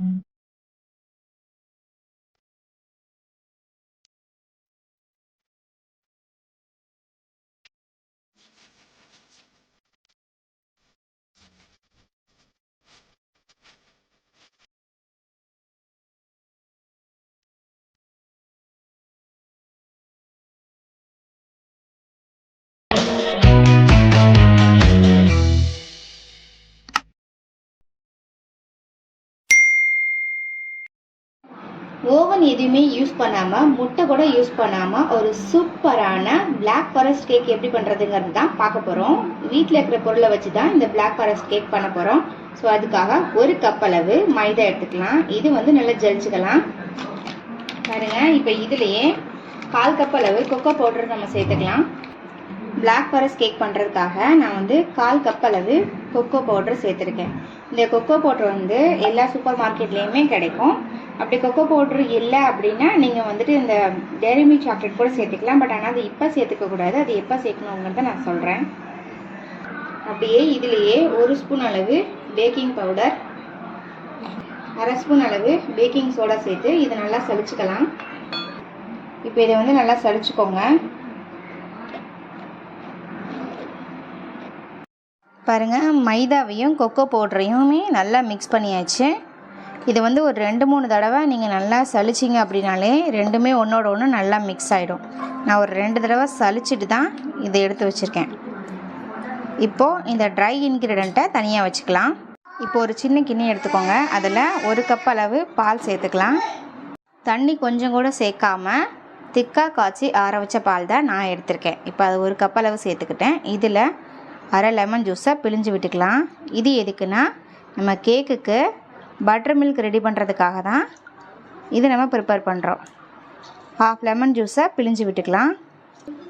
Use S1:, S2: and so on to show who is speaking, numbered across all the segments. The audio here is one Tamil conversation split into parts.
S1: Mm-hmm. ஓவன் எதுவுமே யூஸ் பண்ணாமல் முட்டை கூட யூஸ் பண்ணாமல் ஒரு சூப்பரான பிளாக் ஃபாரஸ்ட் கேக் எப்படி பண்ணுறதுங்கிறது தான் பார்க்க போகிறோம் வீட்டில் இருக்கிற பொருளை வச்சு தான் இந்த பிளாக் ஃபாரஸ்ட் கேக் பண்ண போகிறோம் ஸோ அதுக்காக ஒரு கப் அளவு மைதா எடுத்துக்கலாம். இது வந்து நல்லா ஜலிச்சுக்கலாம். பாருங்க இப்போ இதுலேயே கால் கப் அளவு கொக்கோ பவுடர் நம்ம சேர்த்துக்கலாம். பிளாக் ஃபாரஸ்ட் கேக் பண்ணுறதுக்காக நான் வந்து கால் கப் அளவு கொக்கோ பவுடர் சேர்த்துருக்கேன். இந்த கொக்கோ பவுடர் வந்து எல்லா சூப்பர் மார்க்கெட்லேயுமே கிடைக்கும். அப்படி கொக்கோ பவுட்ரு இல்லை அப்படின்னா நீங்கள் வந்துட்டு இந்த டெய்ரி மில்க் சாக்லேட் கூட சேர்த்துக்கலாம். பட் ஆனால் அது இப்போ சேர்த்துக்க கூடாது. அது எப்போ சேர்க்கணுங்கிறத நான் சொல்கிறேன் அப்படியே இதுலேயே ஒரு ஸ்பூன் அளவு பேக்கிங் பவுடர் அரை ஸ்பூன் அளவு பேக்கிங் சோடா சேர்த்து இதை நல்லா சலிச்சுக்கலாம் இப்போ இதை வந்து நல்லா சளிச்சுக்கோங்க. பாருங்கள் மைதாவையும் கொக்கோ பவுடரையுமே நல்லா மிக்ஸ் பண்ணியாச்சு. இது வந்து ஒரு ரெண்டு மூணு தடவை நீங்கள் நல்லா சளிச்சிங்க அப்படின்னாலே ரெண்டுமே ஒன்றோட ஒன்று நல்லா மிக்ஸ் ஆகிடும் நான் ஒரு ரெண்டு தடவை சலிச்சிட்டு தான் இதை எடுத்து வச்சுருக்கேன். இப்போது இந்த ட்ரை இன்க்ரீடியண்ட்டை தனியாக வச்சுக்கலாம். இப்போ ஒரு சின்ன கிண்ணி எடுத்துக்கோங்க. அதில் ஒரு கப் அளவு பால் சேர்த்துக்கலாம். தண்ணி கொஞ்சம் கூட சேர்க்காம திக்காக காய்ச்சி ஆற வச்ச பால் தான் நான் எடுத்திருக்கேன். இப்போ அது ஒரு கப் அளவு சேர்த்துக்கிட்டேன். இதில் அரை லெமன் ஜூஸை பிழிஞ்சு விட்டுக்கலாம். இது எதுக்குன்னா நம்ம கேக்குக்கு பட்டர் மில்க் ரெடி பண்ணுறதுக்காக தான் இது நம்ம ப்ரிப்பேர் பண்ணுறோம் ஹாஃப் லெமன் ஜூஸை பிழிஞ்சு விட்டுக்கலாம்.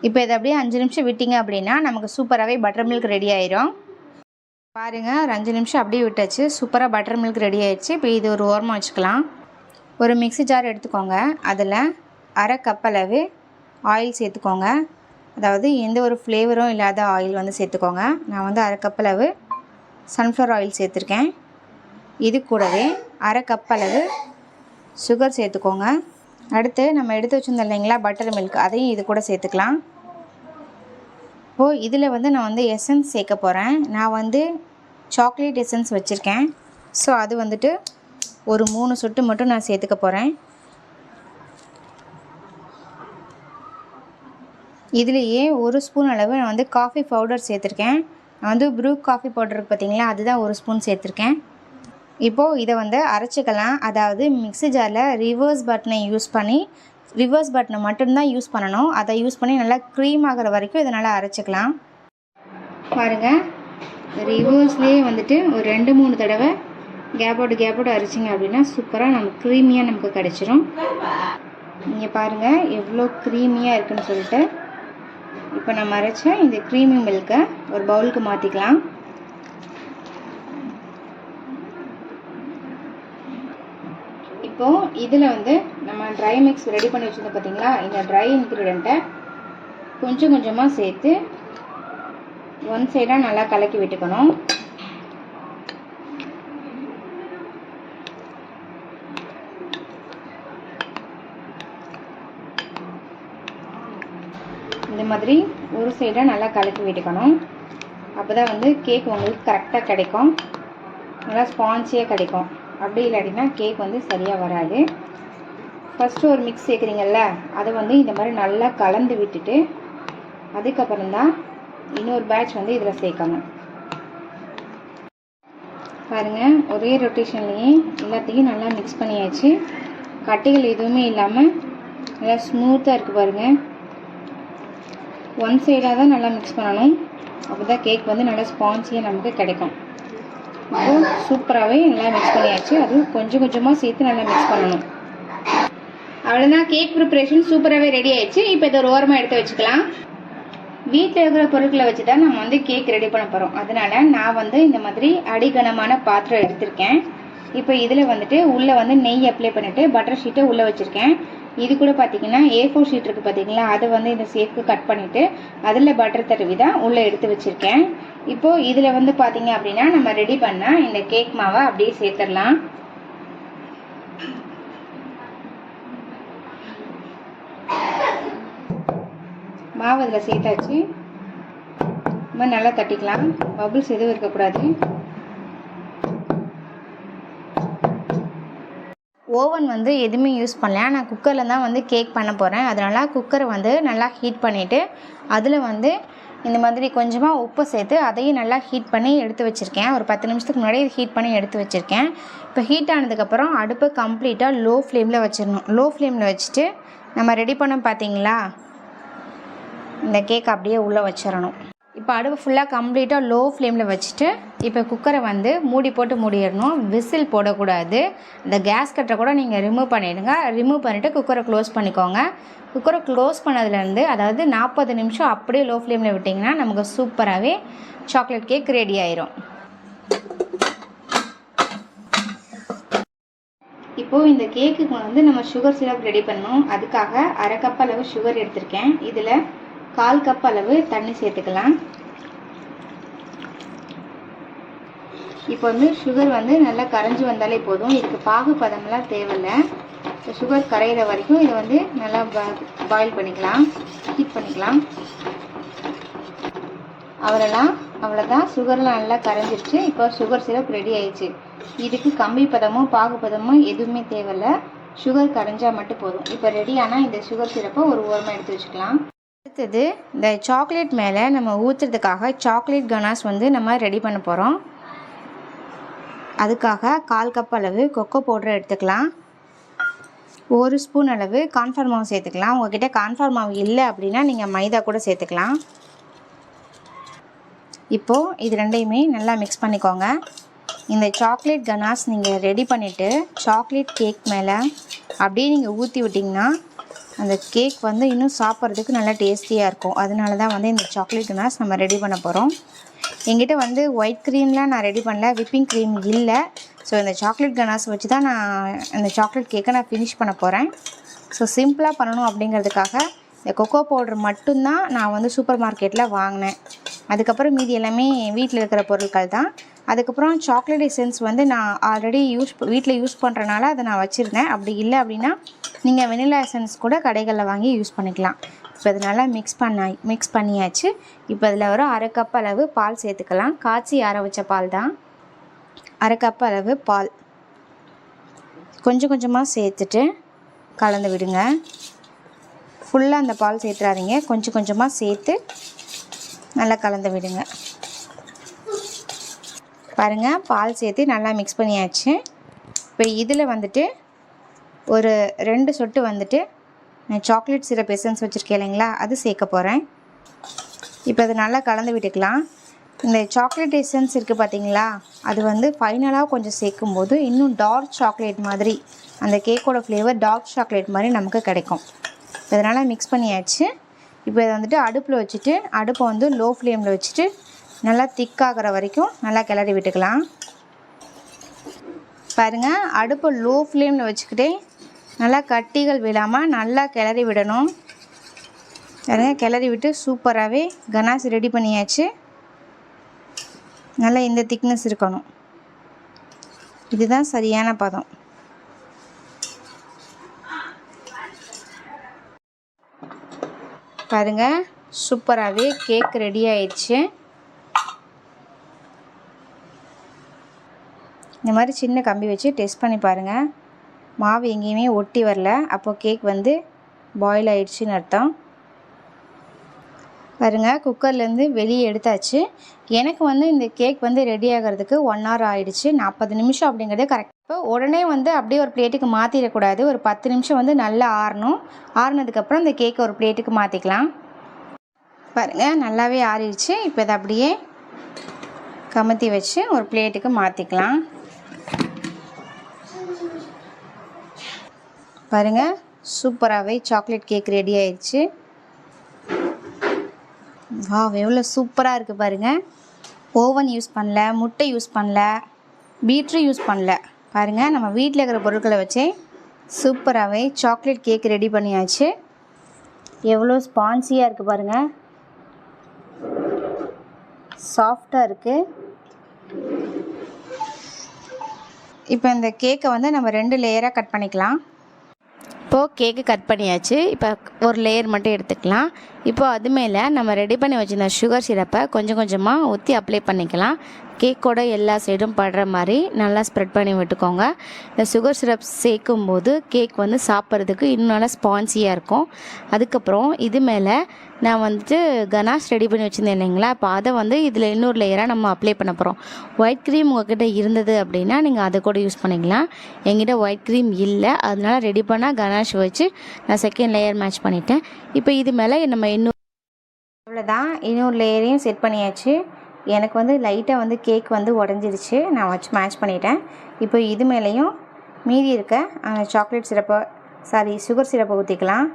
S1: இப்போ இதை அப்படியே அஞ்சு நிமிஷம் விட்டிங்க அப்படின்னா நமக்கு சூப்பராகவே பட்டர் மில்க் ரெடி ஆயிரும். பாருங்கள் ஒரு அஞ்சு நிமிஷம் அப்படியே விட்டாச்சு. சூப்பராக பட்டர் மில்க் ரெடி ஆயிடுச்சு. இப்போ இது ஒரு ஓரமாக வச்சுக்கலாம். ஒரு மிக்ஸி ஜார் எடுத்துக்கோங்க. அதில் அரை கப் அளவு ஆயில் சேர்த்துக்கோங்க. அதாவது எந்த ஒரு ஃப்ளேவரும் இல்லாத ஆயில் வந்து சேர்த்துக்கோங்க. நான் வந்து அரை கப் அளவு சன்ஃப்ளவர் ஆயில் சேர்த்துருக்கேன். இது கூடவே அரை கப் அளவு சுகர் சேர்த்துக்கோங்க. அடுத்து நம்ம எடுத்து வச்சுருந்தோம் இல்லைங்களா பட்டர் மில்க் அதையும் இது கூட சேர்த்துக்கலாம். இப்போது இதில் வந்து நான் வந்து எசன்ஸ் சேர்க்க போகிறேன் நான் வந்து சாக்லேட் எசன்ஸ் வச்சுருக்கேன். ஸோ அது வந்துட்டு ஒரு மூணு சொட்டு மட்டும் நான் சேர்த்துக்க போகிறேன் இதுலேயே ஒரு ஸ்பூன் அளவு நான் வந்து காஃபி பவுடர் சேர்த்துருக்கேன். நான் வந்து ப்ரூ காஃபி பவுடர் பார்த்தீங்களா அதுதான் ஒரு ஸ்பூன் சேர்த்துருக்கேன். இப்போது இதை வந்து அரைச்சிக்கலாம். அதாவது மிக்ஸி ஜாரில் ரிவர்ஸ் பட்டனை யூஸ் பண்ணி ரிவர்ஸ் பட்டனை மட்டும்தான் யூஸ் பண்ணணும். அதை யூஸ் பண்ணி நல்லா க்ரீம் ஆகிற வரைக்கும் இதை நல்லா அரைச்சிக்கலாம். பாருங்கள் ரிவர்ஸ்லேயே வந்துட்டு ஒரு ரெண்டு மூணு தடவை கேப்போடு கேப்போடு அரைச்சிங்க அப்படின்னா சூப்பராக நமக்கு க்ரீமியாக நமக்கு கிடச்சிரும். நீங்கள் பாருங்கள் எவ்வளோ க்ரீமியாக இருக்குன்னு சொல்லிட்டு. இப்போ நம்ம அரைச்ச இந்த க்ரீமி மில்கை ஒரு பவுலுக்கு மாற்றிக்கலாம் இப்போது இதில் வந்து நம்ம ட்ரை மிக்ஸ் ரெடி பண்ணி வச்சுருந்தோம் பார்த்தீங்களா இந்த ட்ரை இன்க்ரீடியண்ட்டை கொஞ்சம் கொஞ்சமாக சேர்த்து ஒன் சைடாக நல்லா கலக்கி விட்டுக்கணும். இந்த மாதிரி ஒரு சைடாக நல்லா கலக்கி விட்டுக்கணும். அப்போ தான் வந்து கேக் உங்களுக்கு கரெக்டாக கிடைக்கும். நல்லா ஸ்பான்சியாக கிடைக்கும். அப்படி இல்லாட்டினா கேக் வந்து சரியாக வராது. ஃபஸ்ட்டு ஒரு மிக்ஸ் சேர்க்குறீங்கல்ல அதை வந்து இந்த மாதிரி நல்லா கலந்து விட்டுட்டு அதுக்கப்புறம் தான் இன்னொரு பேட்ச் வந்து இதில் சேர்க்கணும். பாருங்கள் ஒரே ரொட்டேஷன்லேயே எல்லாத்தையும் நல்லா மிக்ஸ் பண்ணியாச்சு. கட்டிகள் எதுவுமே இல்லாமல் நல்லா ஸ்மூத்தாக இருக்குது பாருங்கள் ஒன் சைடாக தான் நல்லா மிக்ஸ் பண்ணணும். அப்போ தான் கேக் வந்து நல்லா ஸ்பான்ச்சியாக நமக்கு கிடைக்கும். அதுவும் சூப்பராகவே நல்லா மிக்ஸ் பண்ணியாச்சு. அதுவும் கொஞ்சம் கொஞ்சமாக சேர்த்து நல்லா மிக்ஸ் பண்ணணும். அவ்வளோதான் கேக் ப்ரிப்பரேஷன் சூப்பராகவே ரெடி ஆயிடுச்சு. இப்போ இதை ஒரு ஓரமாக எடுத்து வச்சுக்கலாம். வீட்டில் இருக்கிற பொருட்களை வச்சு தான் நம்ம வந்து கேக் ரெடி பண்ண போகிறோம் அதனால நான் வந்து இந்த மாதிரி அடிகனமான பாத்திரம் எடுத்திருக்கேன். இப்போ இதில் வந்துட்டு உள்ளே வந்து நெய் அப்ளை பண்ணிவிட்டு பட்டர் ஷீட்டை உள்ளே வச்சுருக்கேன். இது கூட பார்த்தீங்கன்னா ஏ ஃபோர் ஷீட் இருக்குது பார்த்தீங்களா அதை வந்து இந்த சேஃப்க்கு கட் பண்ணிவிட்டு அதில் பட்டர் தருவி தான் உள்ளே எடுத்து வச்சுருக்கேன். இப்போது இதில் வந்து பார்த்தீங்க அப்படின்னா நம்ம ரெடி பண்ணால் இந்த கேக் மாவை அப்படியே சேர்த்துடலாம். மாவு அதில் சேர்த்தாச்சு. நம்ம நல்லா தட்டிக்கலாம். பபுள்ஸ் எதுவும் இருக்கக்கூடாது. ஓவன் வந்து எதுவுமே யூஸ் பண்ணல நான் குக்கரில் தான் வந்து கேக் பண்ண போகிறேன் அதனால் குக்கரை வந்து நல்லா ஹீட் பண்ணிவிட்டு அதில் வந்து இந்த மாதிரி கொஞ்சமாக உப்பு சேர்த்து அதையும் நல்லா ஹீட் பண்ணி எடுத்து வச்சுருக்கேன். ஒரு பத்து நிமிஷத்துக்கு முன்னாடி ஹீட் பண்ணி எடுத்து வச்சுருக்கேன். இப்போ ஹீட் ஆனதுக்கப்புறம் அடுப்பை கம்ப்ளீட்டாக லோ ஃப்ளேமில் வச்சிடணும். லோ ஃப்ளேமில் வச்சுட்டு நம்ம ரெடி பண்ணோம் பார்த்தீங்களா இந்த கேக் அப்படியே உள்ளே வச்சிடணும். இப்போ அடுப்பு ஃபுல்லாக கம்ப்ளீட்டாக லோ ஃப்ளேமில் வச்சுட்டு இப்போ குக்கரை வந்து மூடி போட்டு மூடிடணும். விசில் போடக்கூடாது. இந்த கேஸ் கட்டரை கூட நீங்கள் ரிமூவ் பண்ணிவிடுங்க ரிமூவ் பண்ணிவிட்டு குக்கரை க்ளோஸ் பண்ணிக்கோங்க. குக்கரை க்ளோஸ் பண்ணதுலேருந்து அதாவது நாற்பது நிமிஷம் அப்படியே லோ ஃப்ளேமில் விட்டிங்கன்னா நமக்கு சூப்பராகவே சாக்லேட் கேக் ரெடி ஆயிரும். இப்போது இந்த கேக்குக்கு வந்து நம்ம சுகர் சிரப் ரெடி பண்ணணும். அதுக்காக அரை கப் அளவு சுகர் எடுத்திருக்கேன். இதில் கால் கப் அளவு தண்ணி சேர்த்துக்கலாம். இப்போ வந்து சுகர் வந்து நல்லா கரைஞ்சி வந்தாலே போதும். இதுக்கு பாகு பதம்லாம் தேவையில்லை. சுகர் கரையிற வரைக்கும் இதை வந்து நல்லா பாயில் பண்ணிக்கலாம். ஹீட் பண்ணிக்கலாம். அவரெல்லாம் அவ்வளோதான் சுகர்லாம் நல்லா கரைஞ்சிருச்சு. இப்போ சுகர் சிரப் ரெடி ஆயிடுச்சு. இதுக்கு கம்பி பதமும் பாகு பதமும் எதுவுமே தேவையில்ல. சுகர் கரைஞ்சால் மட்டும் போதும். இப்போ ரெடி ஆனால் இந்த சுகர் சிரப்பை ஒரு ஓரமாக எடுத்து வச்சுக்கலாம். அடுத்தது இந்த சாக்லேட் மேலே நம்ம ஊற்றுறதுக்காக சாக்லேட் கனாஸ் வந்து நம்ம ரெடி பண்ண போகிறோம் அதுக்காக கால் கப் அளவு கொக்கோ பவுடர் எடுத்துக்கலாம். ஒரு ஸ்பூன் அளவு கான்ஃபார் மாவு சேர்த்துக்கலாம். உங்ககிட்ட கான்ஃபார் மாவு இல்லை அப்படின்னா நீங்கள் மைதா கூட சேர்த்துக்கலாம். இப்போது இது ரெண்டையுமே நல்லா மிக்ஸ் பண்ணிக்கோங்க. இந்த சாக்லேட் கனாஸ் நீங்கள் ரெடி பண்ணிவிட்டு சாக்லேட் கேக் மேலே அப்படியே நீங்கள் ஊற்றி விட்டிங்கன்னா அந்த கேக் வந்து இன்னும் சாப்பிட்றதுக்கு நல்லா டேஸ்டியாக இருக்கும். அதனால தான் வந்து இந்த சாக்லேட் கனாஸ் நம்ம ரெடி பண்ண போகிறோம் என்கிட்ட வந்து ஒயிட் க்ரீம்லாம் நான் ரெடி பண்ணல விப்பிங் க்ரீம் இல்லை. ஸோ இந்த சாக்லேட் கனாஸ் வச்சு தான் நான் இந்த சாக்லேட் கேக்கை நான் ஃபினிஷ் பண்ண போகிறேன் ஸோ சிம்பிளாக பண்ணணும் அப்படிங்கிறதுக்காக இந்த கொக்கோ பவுடர் மட்டும்தான் நான் வந்து சூப்பர் மார்க்கெட்டில் வாங்கினேன். அதுக்கப்புறம் மீதி எல்லாமே வீட்டில் இருக்கிற பொருட்கள் தான் அதுக்கப்புறம் சாக்லேட் எசன்ஸ் வந்து நான் ஆல்ரெடி யூஸ் வீட்டில் யூஸ் பண்ணுறனால அதை நான் வச்சுருந்தேன். அப்படி இல்லை அப்படின்னா நீங்கள் வெனிலா எசன்ஸ் கூட கடைகளில் வாங்கி யூஸ் பண்ணிக்கலாம். இப்போ இது நல்லா மிக்ஸ் பண்ண மிக்ஸ் பண்ணியாச்சு. இப்போ இதில் ஒரு அரை கப் அளவு பால் சேர்த்துக்கலாம். காய்ச்சி ஆற வச்ச பால் தான். அரை கப் அளவு பால். கொஞ்சம் கொஞ்சமாக சேர்த்துட்டு கலந்து விடுங்க. ஃபுல்லாக அந்த பால் சேர்த்துறாதீங்க. கொஞ்சம் கொஞ்சமாக சேர்த்து நல்லா கலந்து விடுங்க. பாருங்கள் பால் சேர்த்து நல்லா மிக்ஸ் பண்ணியாச்சு. இப்போ இதில் வந்துட்டு ஒரு ரெண்டு சொட்டு வந்துட்டு சாக்லேட் சிரப் எசன்ஸ் வச்சுருக்கேன் இல்லைங்களா அது சேர்க்க போகிறேன் இப்போ அதை நல்லா கலந்து விட்டுக்கலாம். இந்த சாக்லேட் எசன்ஸ் இருக்குது பார்த்தீங்களா அது வந்து ஃபைனலாக கொஞ்சம் சேர்க்கும்போது இன்னும் டார்க் சாக்லேட் மாதிரி அந்த கேக்கோட ஃப்ளேவர் டார்க் சாக்லேட் மாதிரி நமக்கு கிடைக்கும். இதனால் மிக்ஸ் பண்ணியாச்சு. இப்போ இதை வந்துட்டு அடுப்பில் வச்சுட்டு அடுப்பை வந்து லோ ஃப்ளேமில் வச்சுட்டு நல்லா திக்காகிற வரைக்கும் நல்லா கிளறி விட்டுக்கலாம். பாருங்கள் அடுப்பை லோ ஃப்ளேமில் வச்சுக்கிட்டே நல்லா கட்டிகள் விழாமல் நல்லா கிளறி விடணும். பாருங்க கிளறி விட்டு சூப்பராகவே கனாஸ் ரெடி பண்ணியாச்சு. நல்லா இந்த திக்னஸ் இருக்கணும். இதுதான் சரியான பதம். பாருங்கள் சூப்பராகவே கேக் ரெடி ஆயிடுச்சு. இந்த மாதிரி சின்ன கம்பி வச்சு டெஸ்ட் பண்ணி பாருங்கள் மாவு எங்கேயுமே ஒட்டி வரல. அப்போ கேக் வந்து பாயில் ஆயிடுச்சுன்னு அர்த்தம். பாருங்க குக்கர்லேருந்து வெளியே எடுத்தாச்சு. எனக்கு வந்து இந்த கேக் வந்து ரெடி ஆகிறதுக்கு ஒன் ஹவர் ஆகிடுச்சு நாற்பது நிமிஷம் அப்படிங்கிறது கரெக்ட் இப்போ உடனே வந்து அப்படியே ஒரு பிளேட்டுக்கு மாற்றிடக்கூடாது ஒரு பத்து நிமிஷம் வந்து நல்லா ஆறணும். ஆறுனதுக்கப்புறம் இந்த கேக்கை ஒரு பிளேட்டுக்கு மாற்றிக்கலாம் பாருங்கள் நல்லாவே ஆறிடுச்சு. இப்போ இதை அப்படியே கமுத்தி வச்சு ஒரு பிளேட்டுக்கு மாற்றிக்கலாம் பாருங்கள் சூப்பராகவே சாக்லேட் கேக் ரெடி ஆயிடுச்சு. வா எவ்வளோ சூப்பராக இருக்குது பாருங்கள் ஓவன் யூஸ் பண்ணல முட்டை யூஸ் பண்ணல பீட்ரு யூஸ் பண்ணல. பாருங்கள் நம்ம வீட்டில் இருக்கிற பொருட்களை வச்சே சூப்பராகவே சாக்லேட் கேக் ரெடி பண்ணியாச்சு. எவ்வளோ ஸ்பான்சியாக இருக்குது பாருங்கள் சாஃப்டாக இருக்குது இப்போ இந்த கேக்கை வந்து நம்ம ரெண்டு லேயராக கட் பண்ணிக்கலாம். இப்போது கேக்கு கட் பண்ணியாச்சு. இப்போ ஒரு லேயர் மட்டும் எடுத்துக்கலாம். இப்போ அது மேலே நம்ம ரெடி பண்ணி வச்சுருந்த சுகர் சிரப்பை கொஞ்சம் கொஞ்சமாக ஊற்றி அப்ளை பண்ணிக்கலாம். கேக்கோட எல்லா சைடும் படுற மாதிரி நல்லா ஸ்ப்ரெட் பண்ணி விட்டுக்கோங்க. இந்த சுகர் சிரப் சேர்க்கும் போது கேக் வந்து சாப்பிட்றதுக்கு இன்னும் நல்லா ஸ்பான்சியாக இருக்கும். அதுக்கப்புறம் இது மேலே நான் வந்துட்டு கனாஷ் ரெடி பண்ணி வச்சுருந்தேன் இல்லைங்களா? இப்போ அதை வந்து இதில் இன்னொரு லேயராக நம்ம அப்ளை பண்ண போகிறோம் ஒயிட் க்ரீம் உங்ககிட்ட இருந்தது அப்படின்னா நீங்கள் அதை கூட யூஸ் பண்ணிக்கலாம். எங்கிட்ட ஒயிட் க்ரீம் இல்லை. அதனால ரெடி பண்ணால் கனாஷ் வச்சு நான் செகண்ட் லேயர் மேட்ச் பண்ணிட்டேன். இப்போ இது மேலே நம்ம இவ்வளோதான் இன்னொரு லேயரையும் செட் பண்ணியாச்சு. எனக்கு வந்து லைட்டாக வந்து கேக் வந்து உடஞ்சிருச்சு. நான் வச்சு மேட்ச் பண்ணிட்டேன். இப்போ இது மேலேயும் மீதி இருக்க அந்த சாக்லேட் சிரப்பை சாரி சுகர் சிரப்பை ஊற்றிக்கலாம்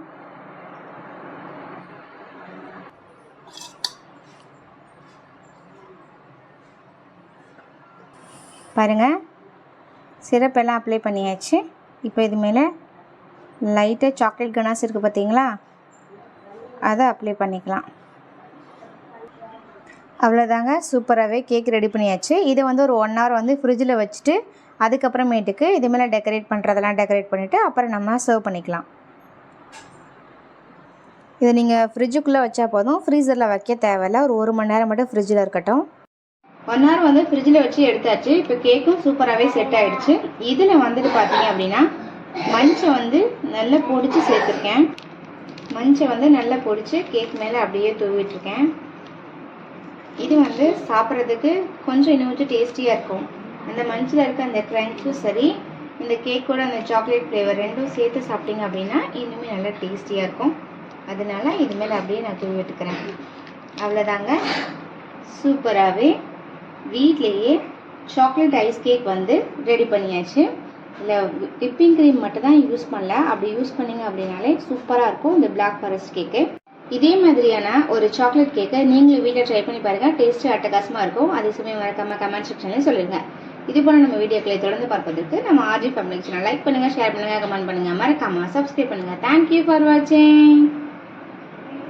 S1: பாருங்கள் சிரப்பெல்லாம் அப்ளை பண்ணியாச்சு. இப்போ இது மேலே லைட்டாக சாக்லேட் கனாஸ் இருக்குது பார்த்தீங்களா அதை அப்ளை பண்ணிக்கலாம். அவ்வளோதாங்க சூப்பராகவே கேக் ரெடி பண்ணியாச்சு. இதை வந்து ஒரு ஒன் ஹவர் வந்து ஃப்ரிட்ஜில் வச்சுட்டு அதுக்கப்புறமேட்டுக்கு இது மேலே டெக்கரேட் பண்ணுறதெல்லாம் டெக்கரேட் பண்ணிவிட்டு அப்புறம் நம்ம சர்வ் பண்ணிக்கலாம். இதை நீங்கள் ஃப்ரிட்ஜுக்குள்ளே வச்சா போதும். ஃப்ரீசரில் வைக்க தேவையில்ல. ஒரு ஒரு மணி நேரம் மட்டும் ஃப்ரிட்ஜில் இருக்கட்டும். ஒன் ஹவர் வந்து ஃப்ரிட்ஜில் வச்சு எடுத்தாச்சு. இப்போ கேக்கும் சூப்பராகவே செட் ஆகிடுச்சு இதில் வந்துட்டு பார்த்தீங்க அப்படின்னா மஞ்சை வந்து நல்லா பொடிச்சு சேர்த்துருக்கேன். மஞ்சை வந்து நல்லா பொடிச்சு கேக் மேலே அப்படியே தூவிட்டுருக்கேன். இது வந்து சாப்பிட்றதுக்கு கொஞ்சம் இன்னும் கொஞ்சம் டேஸ்டியாக இருக்கும். அந்த மஞ்சில் இருக்க அந்த க்ரன்ச்சும் சரி இந்த கேக்கோட அந்த சாக்லேட் ஃப்ளேவர் ரெண்டும் சேர்த்து சாப்பிட்டீங்க அப்படின்னா இன்னுமே நல்லா டேஸ்டியாக இருக்கும். அதனால இது மேலே அப்படியே நான் தூவி விட்டுக்கிறேன் அவ்வளோதாங்க சூப்பராகவே வீட்லேயே சாக்லேட் ஐஸ் கேக் வந்து ரெடி பண்ணியாச்சு. இல்லை விப்பிங் க்ரீம் மட்டும் தான் யூஸ் பண்ணல. அப்படி யூஸ் பண்ணீங்க அப்படின்னாலே சூப்பராக இருக்கும். இந்த பிளாக் ஃபாரஸ்ட் கேக்கு இதே மாதிரியான ஒரு சாக்லேட் கேக்கை நீங்களும் வீட்டில் ட்ரை பண்ணி பாருங்கள் டேஸ்ட்டு அட்டகாசமாக இருக்கும். அதே சமயம் மறக்காம கமெண்ட் செக்ஷன்லேயும் சொல்லுங்கள் இது போல நம்ம வீடியோக்களை தொடர்ந்து பார்ப்பதற்கு நம்ம ஆர்ஜி ஃபேமிலி சேனல் லைக் பண்ணுங்கள் ஷேர் பண்ணுங்கள் கமெண்ட் பண்ணுங்கள் மறக்காம சப்ஸ்கிரைப் பண்ணுங்கள் தேங்க்யூ ஃபார் வாட்சிங்